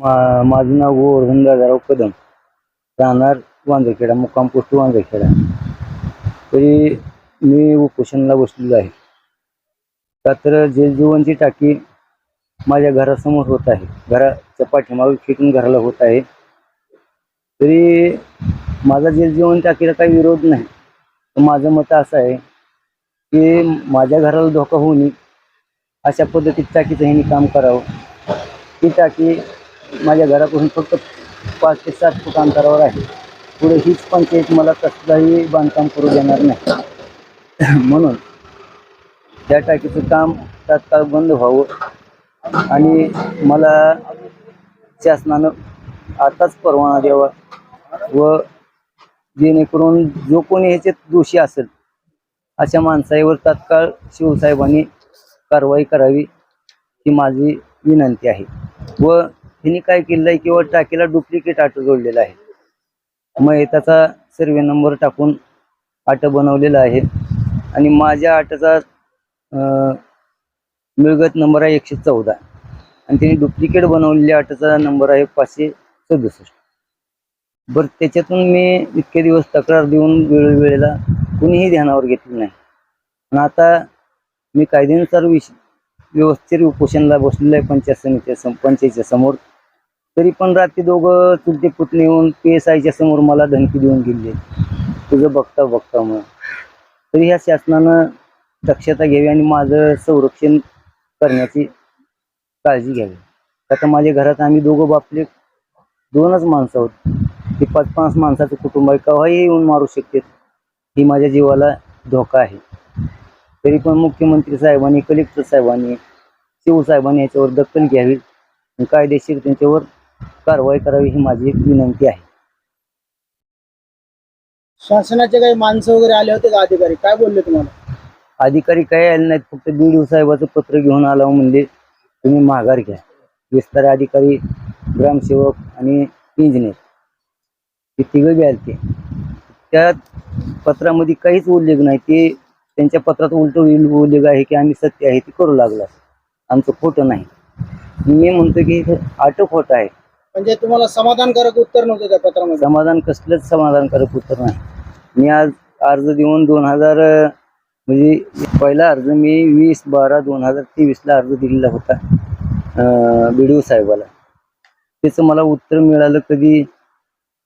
माझं नाव गोवर्धन दादाराव कदम. राहणार वांजरखेडा मुक्काम पोस्ट वांजरखेडा तरी मी उपोषणाला बसलेलो आहे. रात्र तर जलजीवनची टाकी माझ्या घरासमोर होत आहे. घराच्या पाठीमागे फिटून घराला होत आहे. तरी माझा जलजीवन टाकीला काही विरोध नाही. माझं मत असं आहे की माझ्या घराला धोका होऊ नये. अशा पद्धतीत टाकीचं ह्यांनी काम करावं. ती टाकी माझ्या घरापासून फक्त पाच ते सात फूट अंतरावर आहे. पुढे हीच पंचायत मला कसलाही बांधकाम करू देणार नाही. म्हणून त्या टाकीचं काम तात्काळ बंद व्हावं आणि मला शासनानं आताच परवाना द्यावा व जेणेकरून जो कोणी ह्याच्यात दोषी असेल अशा माणसावर तात्काळ शिवसाहेबांनी कारवाई करावी ही माझी विनंती आहे. व त्यांनी काय केलं आहे किंवा टाकीला डुप्लिकेट आटो जोडलेला आहे. मग त्याचा सर्वे नंबर टाकून आटो बनवलेला आहे. आणि माझ्या आटोचा मिळगत नंबर आहे एकशे चौदा. आणि त्यांनी डुप्लिकेट बनवलेल्या आटोचा नंबर आहे पाचशे सदुसष्ट. बरं त्याच्यातून मी इतके दिवस तक्रार देऊन वेळोवेळेला कुणीही ध्यानावर घेतलं नाही. पण आता मी कायद्यानुसार विश व्यवस्थित उपोषणला बसलेलं आहे पंचायत समितीच्या सम पंचायतीच्या समोर. तरी पण रात्री दोघं चुलते पुतणे येऊन पी एस आयच्या समोर मला धमकी देऊन गेले. तुझं बघता बघता मग. तरी ह्या शासनानं दक्षता घ्यावी आणि माझं संरक्षण करण्याची काळजी घ्यावी. आता माझ्या घरात आम्ही दोघं बापले दोनच माणसं आहोत. ते पाच पाच माणसाचं कुटुंब आहे. केव्हाही येऊन मारू शकते. ही माझ्या जीवाला धोका आहे. तरी पण मुख्यमंत्री साहेबांनी कलेक्टर साहेबांनी शिवसाहेबांनी याच्यावर दखल घ्यावी. कायदेशीर त्यांच्यावर कारवाई करावी ही माझी विनंती आहे. शासनाचे काही माणसं वगैरे आले होते का अधिकारी? काय बोलले तुम्हाला? अधिकारी काय आले नाहीत फक्त बी साहेबाचं पत्र घेऊन आला म्हणजे तुम्ही माघार घ्या. विस्तार अधिकारी ग्रामसेवक आणि इंजिनियर हे तिघं आले ते त्या पत्रामध्ये काहीच उल्लेख नाही. ते त्यांच्या पत्रात उलट उल्लेख आहे की आम्ही सत्य आहे ते करू लागला आमचं खोटं नाही. मी म्हणतो की हे आटो खोटं आहे. म्हणजे तुम्हाला समाधानकारक उत्तर नव्हतं त्या पत्रामध्ये? समाधान कसलंच समाधानकारक उत्तर नाही. मी आज अर्ज देऊन दोन हजार म्हणजे पहिला अर्ज मी वीस बारा दोन हजार तेवीसला अर्ज दिलेला होता बी डी ओ साहेबाला. त्याचं मला उत्तर मिळालं कधी?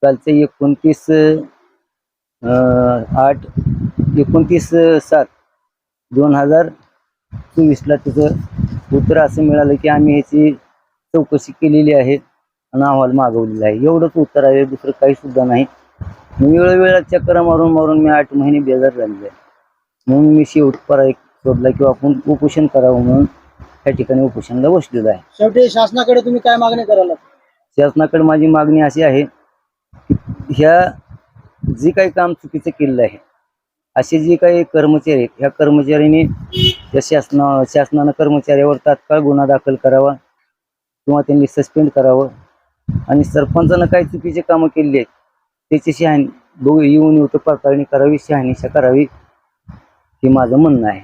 कालचं एकोणतीस अं, आठ एकोणतीस सात दोन हजार चोवीसला त्याचं उत्तर असं मिळालं की आम्ही ह्याची चौकशी केलेली आहे. आणि अहवाल मागवलेला आहे. एवढंच उत्तर आहे दुसरं काही सुद्धा नाही. वेळोवेळा चक्कर मारून मारून मी आठ महिने बेजार झालेले आहे. म्हणून मी शेवट परा एक शोधला किंवा आपण उपोषण करावं म्हणून त्या ठिकाणी उपोषणला बसलेलो आहे. शेवटी शासनाकडे तुम्ही काय मागणी करायला? शासनाकडे माझी मागणी अशी आहे की ह्या जे काही काम चुकीचं केलेलं आहे असे जे काही कर्मचारी आहेत ह्या कर्मचाऱ्यांनी या शासना शासनानं कर्मचाऱ्यावर तात्काळ गुन्हा दाखल करावा किंवा त्यांनी सस्पेंड करावं आणि सरपंचानं काही चुकीचे कामं केलेली आहेत त्याची शहाणी बघू येऊन येऊ पडताळणी करावी शहानिशा करावी हे माझं म्हणणं आहे.